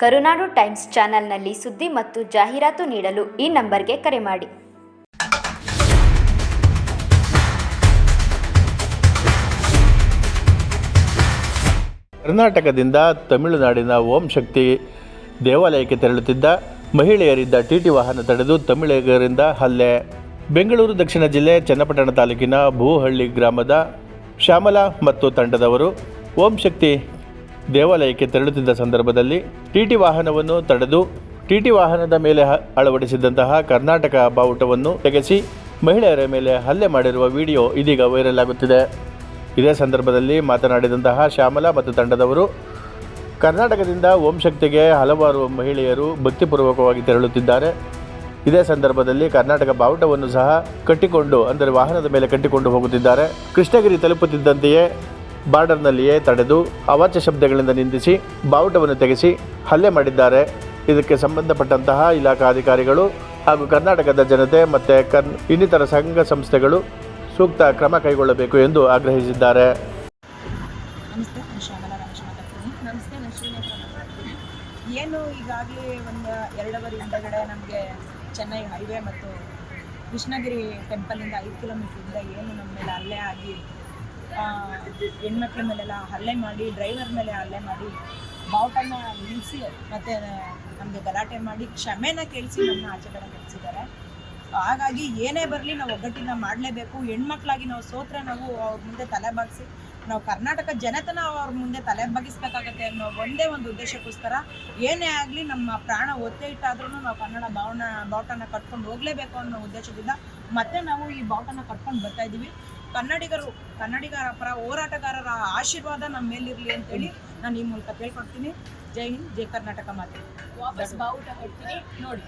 ಕರುನಾಡು times ಚಾನೆಲ್ನಲ್ಲಿ ಸುದ್ದಿ ಮತ್ತು ಜಾಹೀರಾತು ನೀಡಲು ಈ ನಂಬರ್ಗೆ ಕರೆ ಮಾಡಿ. ಕರ್ನಾಟಕದಿಂದ ತಮಿಳುನಾಡಿನ ಓಂ ಶಕ್ತಿ ದೇವಾಲಯಕ್ಕೆ ತೆರಳುತ್ತಿದ್ದ ಮಹಿಳೆಯರಿದ್ದ ಟಿಟಿ ವಾಹನ ತಡೆದು ತಮಿಳಿಗರಿಂದ ಹಲ್ಲೆ. ಬೆಂಗಳೂರು ದಕ್ಷಿಣ ಜಿಲ್ಲೆ ಚನ್ನಪಟ್ಟಣ ತಾಲೂಕಿನ ಭೂಹಳ್ಳಿ ಗ್ರಾಮದ ಶ್ಯಾಮಲಾ ಮತ್ತು ತಂಡದವರು ಓಂ ಶಕ್ತಿ ದೇವಾಲಯಕ್ಕೆ ತೆರಳುತ್ತಿದ್ದ ಸಂದರ್ಭದಲ್ಲಿ ಟಿಟಿ ವಾಹನವನ್ನು ತಡೆದು ಟಿಟಿ ವಾಹನದ ಮೇಲೆ ಅಳವಡಿಸಿದಂತಹ ಕರ್ನಾಟಕ ಬಾವುಟವನ್ನು ತೆಗೆಸಿ ಮಹಿಳೆಯರ ಮೇಲೆ ಹಲ್ಲೆ ಮಾಡಿರುವ ವಿಡಿಯೋ ಇದೀಗ ವೈರಲ್ ಆಗುತ್ತಿದೆ. ಇದೇ ಸಂದರ್ಭದಲ್ಲಿ ಮಾತನಾಡಿದಂತಹ ಶ್ಯಾಮಲಾ ಮತ್ತು ತಂಡದವರು, ಕರ್ನಾಟಕದಿಂದ ಓಂ ಶಕ್ತಿಗೆ ಹಲವಾರು ಮಹಿಳೆಯರು ಭಕ್ತಿಪೂರ್ವಕವಾಗಿ ತೆರಳುತ್ತಿದ್ದಾರೆ. ಇದೇ ಸಂದರ್ಭದಲ್ಲಿ ಕರ್ನಾಟಕ ಬಾವುಟವನ್ನು ಸಹ ಕಟ್ಟಿಕೊಂಡು, ಅಂದರೆ ವಾಹನದ ಮೇಲೆ ಕಟ್ಟಿಕೊಂಡು ಹೋಗುತ್ತಿದ್ದಾರೆ. ಕೃಷ್ಣಗಿರಿ ತಲುಪುತ್ತಿದ್ದಂತೆಯೇ ಬಾರ್ಡರ್ನಲ್ಲಿಯೇ ತಡೆದು ಅವಾಚ್ಯ ಶಬ್ದಗಳಿಂದ ನಿಂದಿಸಿ ಬಾವುಟವನ್ನು ತೆಗೆಸಿ ಹಲ್ಲೆ ಮಾಡಿದ್ದಾರೆ. ಇದಕ್ಕೆ ಸಂಬಂಧಪಟ್ಟಂತಹ ಇಲಾಖಾ ಅಧಿಕಾರಿಗಳು ಹಾಗೂ ಕರ್ನಾಟಕದ ಜನತೆ ಮತ್ತು ಕನ್ ಇನ್ನಿತರ ಸಂಘ ಸಂಸ್ಥೆಗಳು ಸೂಕ್ತ ಕ್ರಮ ಕೈಗೊಳ್ಳಬೇಕು ಎಂದು ಆಗ್ರಹಿಸಿದ್ದಾರೆ. ಏನು ಈಗಾಗಲೇ ಒಂದು ಎರಡೂವರೆ ಹಿಂದಗಡೆ ನಮಗೆ ಚೆನ್ನೈ ಹೈವೇ ಮತ್ತು ಕೃಷ್ಣಗಿರಿ ಟೆಂಪಲಿಂದ ಐದು ಕಿಲೋಮೀಟ್ರಿಂದ ಏನು ನಮ್ಮ ಮೇಲೆ ಅಲ್ಲೇ ಆಗಿ ಹೆಣ್ಮಕ್ಳ ಮೇಲೆಲ್ಲ ಹಲ್ಲೆ ಮಾಡಿ ಡ್ರೈವರ್ ಮೇಲೆ ಹಲ್ಲೆ ಮಾಡಿ, ಬಾವುಟನ ನಿಲ್ಲಿಸಿ ಮತ್ತೆ ನಮ್ಮದು ಗಲಾಟೆ ಮಾಡಿ ಕ್ಷಮೆನ ಕೇಳಿಸಿ ನಮ್ಮ ಆಚೆ ಕಡೆ ಕಳಿಸಿದ್ದಾರೆ ಹಾಗಾಗಿ ಏನೇ ಬರಲಿ ನಾವು ಒಗ್ಗಟ್ಟಿನ ಮಾಡಲೇಬೇಕು. ಹೆಣ್ಮಕ್ಳಾಗಿ ನಾವು ಸೋತ್ರೆ ನಾವು ಅವ್ರ ಮುಂದೆ ತಲೆ ಬಾಗಿಸಿ ನಾವು ಕರ್ನಾಟಕ ಜನತನ ಅವ್ರ ಮುಂದೆ ತಲೆ ಬಗ್ಗಿಸ್ಬೇಕಾಗತ್ತೆ ಅನ್ನೋ ಒಂದೇ ಒಂದು ಉದ್ದೇಶಕ್ಕೋಸ್ಕರ ಏನೇ ಆಗಲಿ ನಮ್ಮ ಪ್ರಾಣ ಒತ್ತೆ ಇಟ್ಟಾದ್ರೂ ನಾವು ಕನ್ನಡ ಬಾವನ, ಬಾವುಟನ ಕಟ್ಕೊಂಡು ಹೋಗಲೇಬೇಕು ಅನ್ನೋ ಉದ್ದೇಶದಿಂದ ಮತ್ತೆ ನಾವು ಈ ಬಾವುಟನ ಕಟ್ಕೊಂಡು ಬರ್ತಾ ಇದ್ದೀವಿ. ಕನ್ನಡಿಗರು, ಕನ್ನಡಿಗರ ಪರ ಹೋರಾಟಗಾರರ ಆಶೀರ್ವಾದ ನಮ್ಮ ಮೇಲಿರಲಿ ಅಂತೇಳಿ ನಾನು ಈ ಮೂಲಕ ಕೇಳ್ಕೊಡ್ತೀನಿ ಜೈ ಹಿಂದ್, ಜೈ ಕರ್ನಾಟಕ ಮಾತೆ. ವಾಪಸ್ ಬಾವುಟ ಕಟ್ತೀನಿ. ನೋಡಿ